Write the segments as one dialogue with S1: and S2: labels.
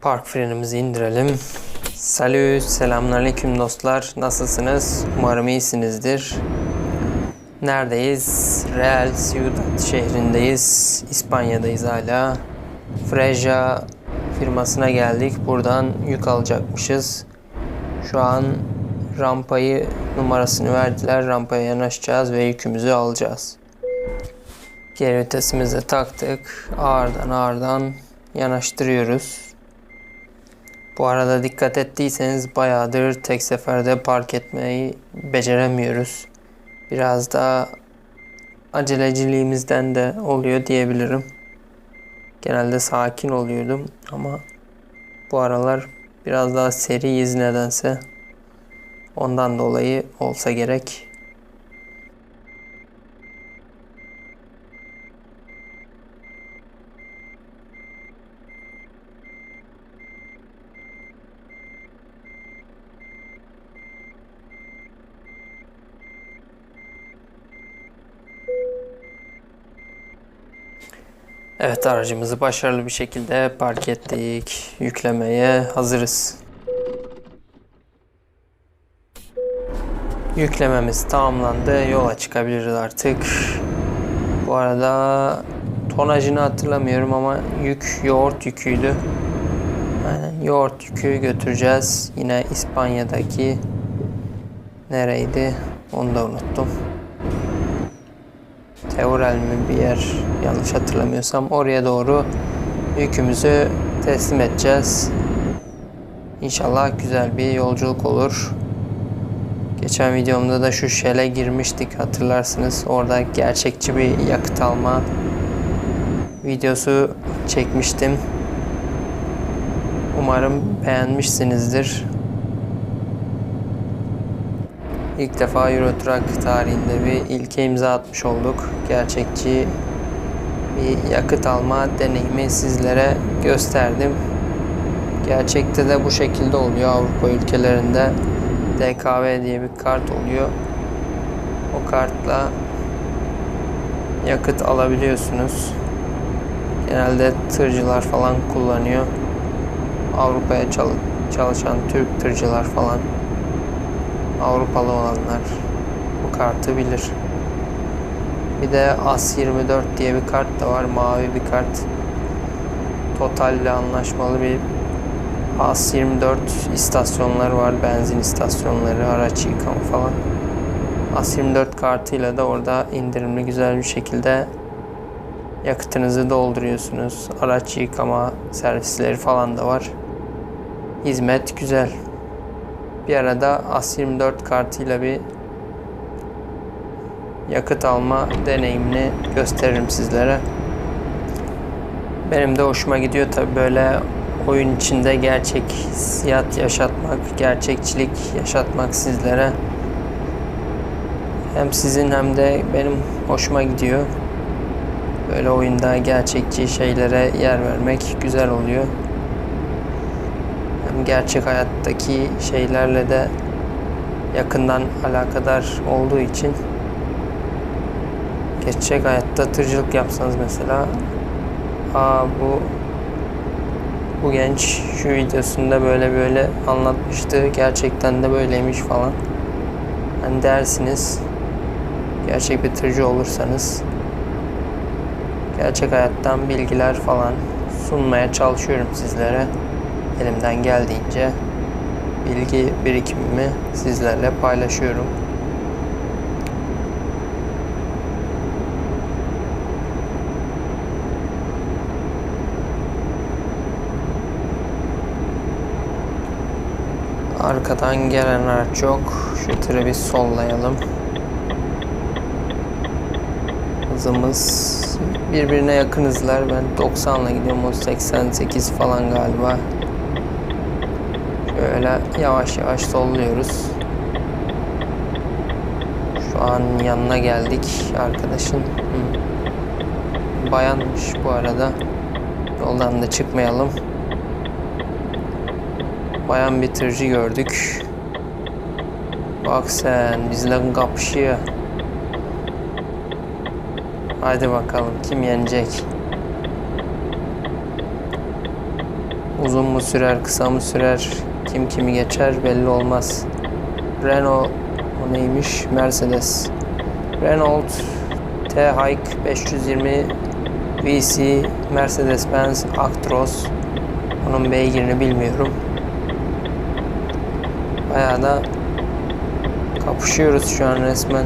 S1: Park frenimizi indirelim. Salü, selamünaleyküm dostlar. Nasılsınız? Umarım iyisinizdir. Neredeyiz? Real Ciudad şehrindeyiz. İspanya'dayız hala. Freja firmasına geldik. Buradan yük alacakmışız. Şu an rampayı numarasını verdiler. Rampaya yanaşacağız ve yükümüzü alacağız. Geri vitesimizi taktık. Ağırdan ağırdan yanaştırıyoruz. Bu arada dikkat ettiyseniz bayağıdır tek seferde park etmeyi beceremiyoruz. Biraz da aceleciliğimizden de oluyor diyebilirim. Genelde sakin oluyordum ama bu aralar biraz daha seriyiz nedense. Ondan dolayı olsa gerek. Evet aracımızı başarılı bir şekilde park ettik. Yüklemeye hazırız. Yüklememiz tamamlandı. Yola çıkabiliriz artık. Bu arada tonajını hatırlamıyorum ama yük yoğurt yüküydü. Aynen yoğurt yükü götüreceğiz. Yine İspanya'daki nereydi? Onu da unuttum. Teorel mi bir yer yanlış hatırlamıyorsam oraya doğru yükümüzü teslim edeceğiz. İnşallah güzel bir yolculuk olur. Geçen videomda da şu şele girmiştik hatırlarsınız. Orada gerçekçi bir yakıt alma videosu çekmiştim. Umarım beğenmişsinizdir. İlk defa Euro Truck tarihinde bir ilke imza atmış olduk. Gerçekçi bir yakıt alma deneyimi sizlere gösterdim. Gerçekte de bu şekilde oluyor Avrupa ülkelerinde. DKV diye bir kart oluyor. O kartla yakıt alabiliyorsunuz. Genelde tırcılar falan kullanıyor. Avrupa'ya çalışan Türk tırcılar falan Avrupalı olanlar bu kartı bilir. Bir de AS24 diye bir kart da var. Mavi bir kart. Total ile anlaşmalı bir AS24 istasyonları var. Benzin istasyonları, araç yıkama falan. AS24 kartıyla da orada indirimli güzel bir şekilde yakıtınızı dolduruyorsunuz. Araç yıkama servisleri falan da var. Hizmet güzel. Bir arada AS24 kartıyla bir yakıt alma deneyimini gösteririm sizlere. Benim de hoşuma gidiyor tabi böyle oyun içinde gerçek hissiyat yaşatmak, gerçekçilik yaşatmak sizlere. Hem sizin hem de benim hoşuma gidiyor. Böyle oyunda gerçekçi şeylere yer vermek güzel oluyor gerçek hayattaki şeylerle de yakından alakadar olduğu için gerçek hayatta tırcılık yapsanız mesela aa bu bu genç şu videosunda böyle böyle anlatmıştı gerçekten de böyleymiş falan. Hani dersiniz gerçek bir tırcı olursanız gerçek hayattan bilgiler falan sunmaya çalışıyorum sizlere elimden geldiğince bilgi birikimimi sizlerle paylaşıyorum. Arkadan gelen araç yok. Şu tırı bir sollayalım. Hızımız birbirine yakın hızlar. Ben 90 ile gidiyorum. O 88 falan galiba. Böyle yavaş yavaş solluyoruz. Şu an yanına geldik arkadaşın. Hı. Bayanmış bu arada. Yoldan da çıkmayalım. Bayan bir tırcı gördük. Bak sen bizle kapışıyor. Hadi bakalım kim yenecek? Uzun mu sürer, kısa mı sürer, kim kimi geçer belli olmaz. Renault o neymiş? Mercedes. Renault T-Hike 520 VC Mercedes-Benz Actros. Onun beygirini bilmiyorum. Bayağı da kapışıyoruz şu an resmen.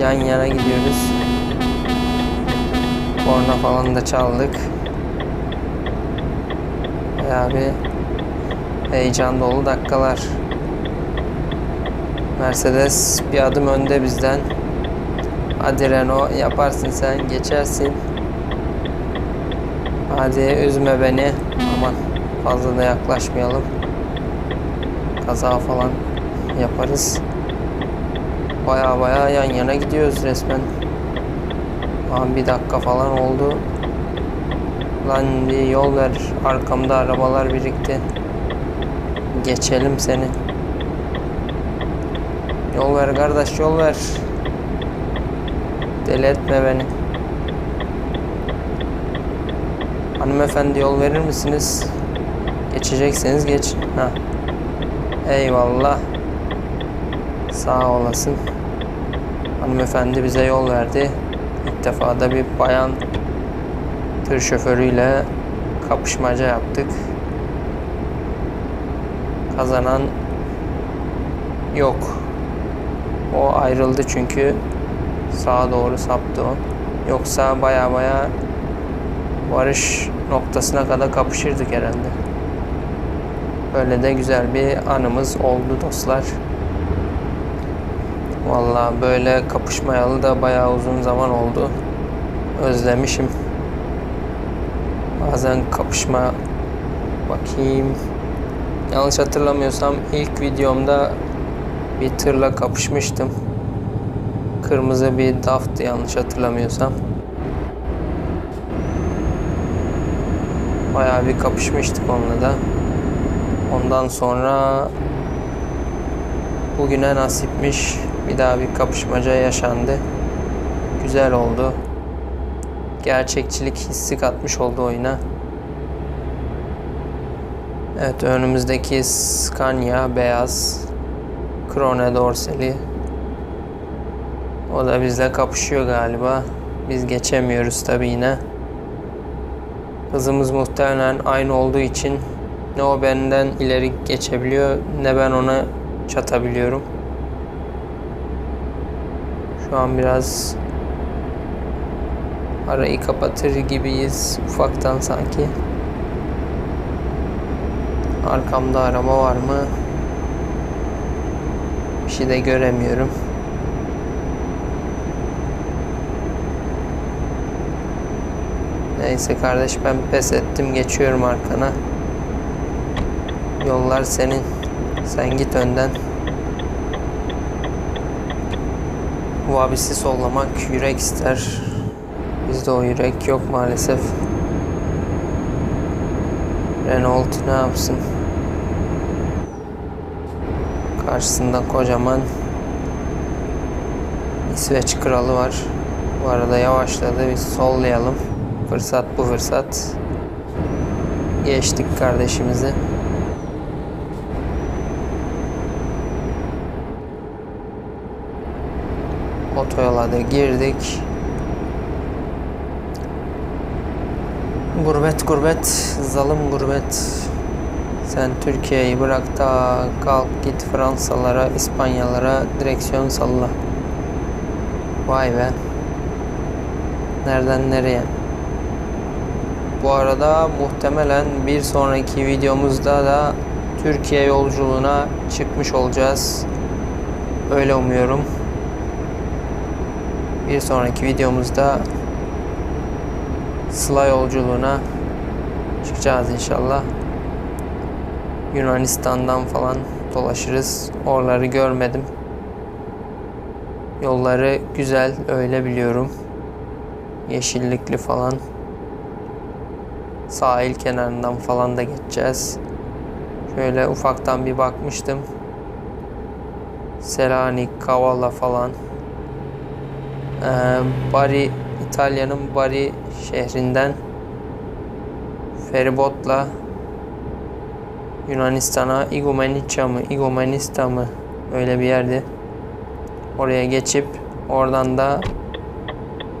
S1: Yan yana gidiyoruz. Korna falan da çaldık. Bayağı bir heyecan dolu dakikalar. Mercedes bir adım önde bizden. Hadi Renault yaparsın sen geçersin. Hadi üzme beni. Aman fazla da yaklaşmayalım. Kaza falan yaparız. Baya baya yan yana gidiyoruz resmen. Aman bir dakika falan oldu. Lan bir yol ver. Arkamda arabalar birikti. Geçelim seni. Yol ver kardeş yol ver. Deli etme beni. Hanımefendi yol verir misiniz? Geçecekseniz geç. Ha. Eyvallah. Sağ olasın. Hanımefendi bize yol verdi. İlk defa da bir bayan tır şoförüyle kapışmaca yaptık. Kazanan yok. O ayrıldı çünkü sağa doğru saptı o. Yoksa baya baya varış noktasına kadar kapışırdık herhalde. Böyle de güzel bir anımız oldu dostlar. Vallahi böyle kapışmayalı da bayağı uzun zaman oldu. Özlemişim. Bazen kapışma bakayım. Yanlış hatırlamıyorsam ilk videomda bir tırla kapışmıştım. Kırmızı bir daftı yanlış hatırlamıyorsam. Bayağı bir kapışmıştık onunla da. Ondan sonra bugüne nasipmiş bir daha bir kapışmaca yaşandı. Güzel oldu. Gerçekçilik hissi katmış oldu oyuna. Evet önümüzdeki Scania beyaz. Krone dorsali. O da bizle kapışıyor galiba. Biz geçemiyoruz tabi yine. Hızımız muhtemelen aynı olduğu için ne o benden ileri geçebiliyor ne ben ona çatabiliyorum. Şu an biraz arayı kapatır gibiyiz ufaktan sanki. Arkamda araba var mı? Bir şey de göremiyorum. Neyse kardeş ben pes ettim geçiyorum arkana. Yollar senin. Sen git önden. Bu abisi sollamak yürek ister. Bizde o yürek yok maalesef. Renault ne yapsın? Karşısında kocaman İsveç kralı var. Bu arada yavaşladı. Biz sollayalım. Fırsat bu fırsat. Geçtik kardeşimizi. Otoyola da girdik. Gurbet gurbet, zalim gurbet. Sen Türkiye'yi bırak da kalk git Fransalara, İspanyalara direksiyon salla. Vay be. Nereden nereye? Bu arada muhtemelen bir sonraki videomuzda da Türkiye yolculuğuna çıkmış olacağız. Öyle umuyorum. Bir sonraki videomuzda Sıla yolculuğuna çıkacağız inşallah. Yunanistan'dan falan dolaşırız. Oraları görmedim. Yolları güzel öyle biliyorum. Yeşillikli falan. Sahil kenarından falan da geçeceğiz. Şöyle ufaktan bir bakmıştım. Selanik, Kavala falan. Ee, Bari, İtalya'nın Bari şehrinden feribotla Yunanistan'a Igoumenitsa mı Igoumenista mı öyle bir yerdi. Oraya geçip oradan da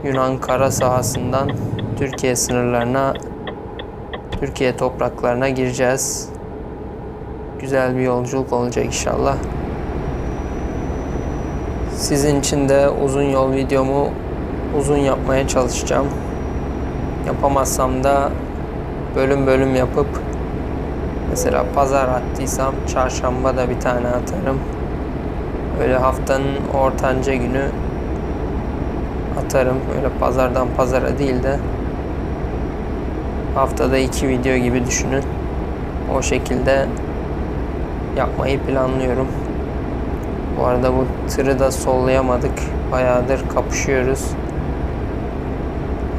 S1: Yunan kara sahasından Türkiye sınırlarına Türkiye topraklarına gireceğiz. Güzel bir yolculuk olacak inşallah. Sizin için de uzun yol videomu uzun yapmaya çalışacağım. Yapamazsam da bölüm bölüm yapıp mesela pazar attıysam çarşamba da bir tane atarım. Öyle haftanın ortanca günü atarım. Öyle pazardan pazara değil de haftada iki video gibi düşünün. O şekilde yapmayı planlıyorum. Bu arada bu tırı da sollayamadık. Bayağıdır kapışıyoruz.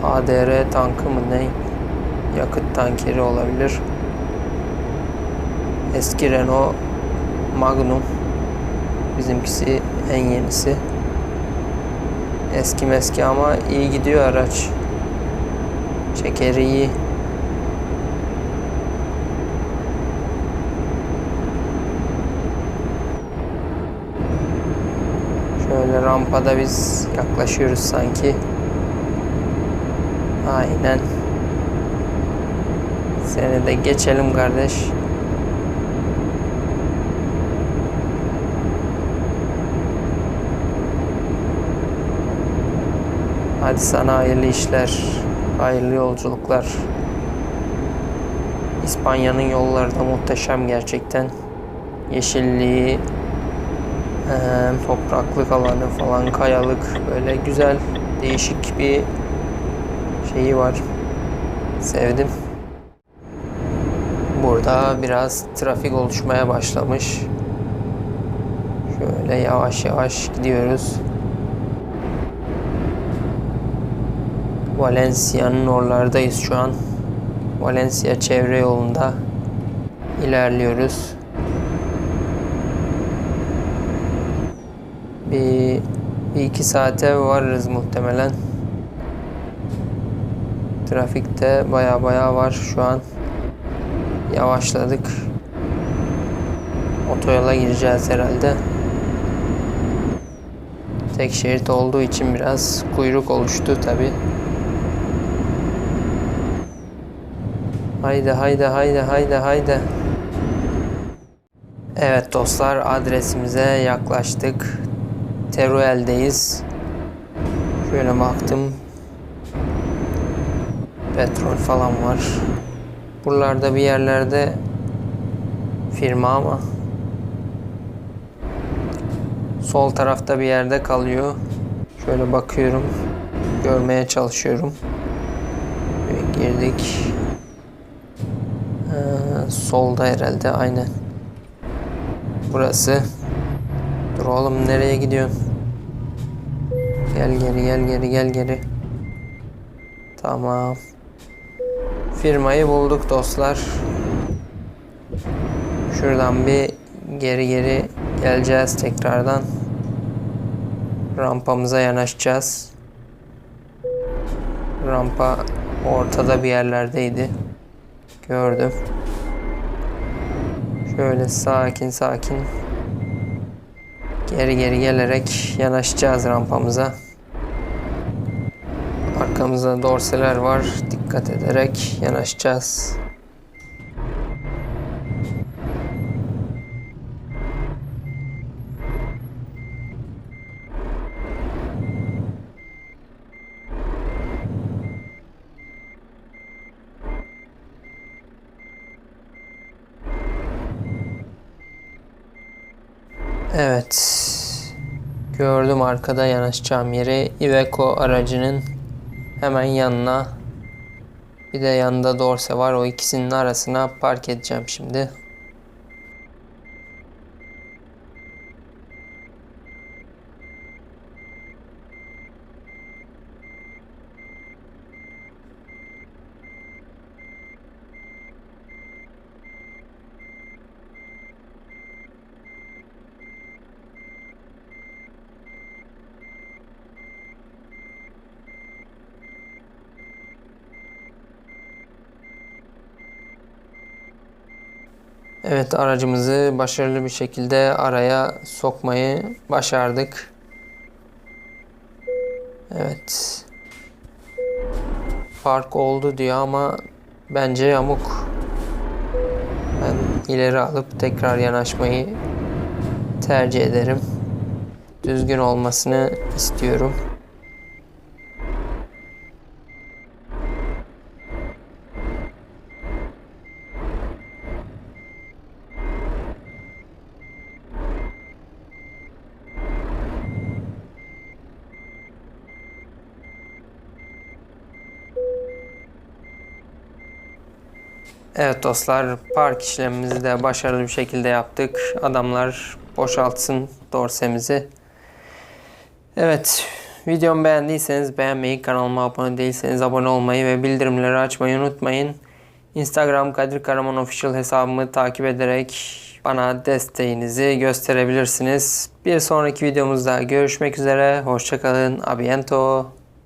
S1: ADR tankı mı ne? Yakıt tankeri olabilir. Eski Renault Magnum. Bizimkisi en yenisi. Eski meski ama iyi gidiyor araç. Çekeri iyi. Şöyle rampada biz yaklaşıyoruz sanki. Aynen. Seni de geçelim kardeş. Hadi sana hayırlı işler, hayırlı yolculuklar. İspanya'nın yolları da muhteşem gerçekten. Yeşilliği, topraklık alanı falan, kayalık böyle güzel, değişik bir şeyi var. Sevdim. Burada biraz trafik oluşmaya başlamış. Şöyle yavaş yavaş gidiyoruz. Valencia'nın oralardayız şu an. Valencia çevre yolunda ilerliyoruz. Bir, bir iki saate varırız muhtemelen. Trafikte baya baya var şu an. Yavaşladık. Otoyola gireceğiz herhalde. Tek şerit olduğu için biraz kuyruk oluştu tabi. Haydi haydi haydi haydi haydi. Evet dostlar adresimize yaklaştık. Teruel'deyiz. Şöyle baktım. Petrol falan var. Buralarda bir yerlerde firma ama sol tarafta bir yerde kalıyor. Şöyle bakıyorum. Görmeye çalışıyorum. Girdik. Ee, solda herhalde aynen. Burası. Dur oğlum nereye gidiyorsun? Gel geri gel geri gel geri. Tamam. Firmayı bulduk dostlar. Şuradan bir geri geri geleceğiz tekrardan. Rampamıza yanaşacağız. Rampa ortada bir yerlerdeydi. Gördüm. Şöyle sakin sakin geri geri gelerek yanaşacağız rampamıza. Arkamızda dorseler var. Dikkat ederek yanaşacağız. Evet. Gördüm arkada yanaşacağım yeri. Iveco aracının hemen yanına. Bir de yanında dorse var. O ikisinin arasına park edeceğim şimdi. Evet aracımızı başarılı bir şekilde araya sokmayı başardık. Evet. Park oldu diyor ama bence yamuk. Ben ileri alıp tekrar yanaşmayı tercih ederim. Düzgün olmasını istiyorum. Evet dostlar park işlemimizi de başarılı bir şekilde yaptık. Adamlar boşaltsın dorsemizi. Evet videomu beğendiyseniz beğenmeyi, kanalıma abone değilseniz abone olmayı ve bildirimleri açmayı unutmayın. Instagram Kadir Karaman Official hesabımı takip ederek bana desteğinizi gösterebilirsiniz. Bir sonraki videomuzda görüşmek üzere. Hoşçakalın. Abiento.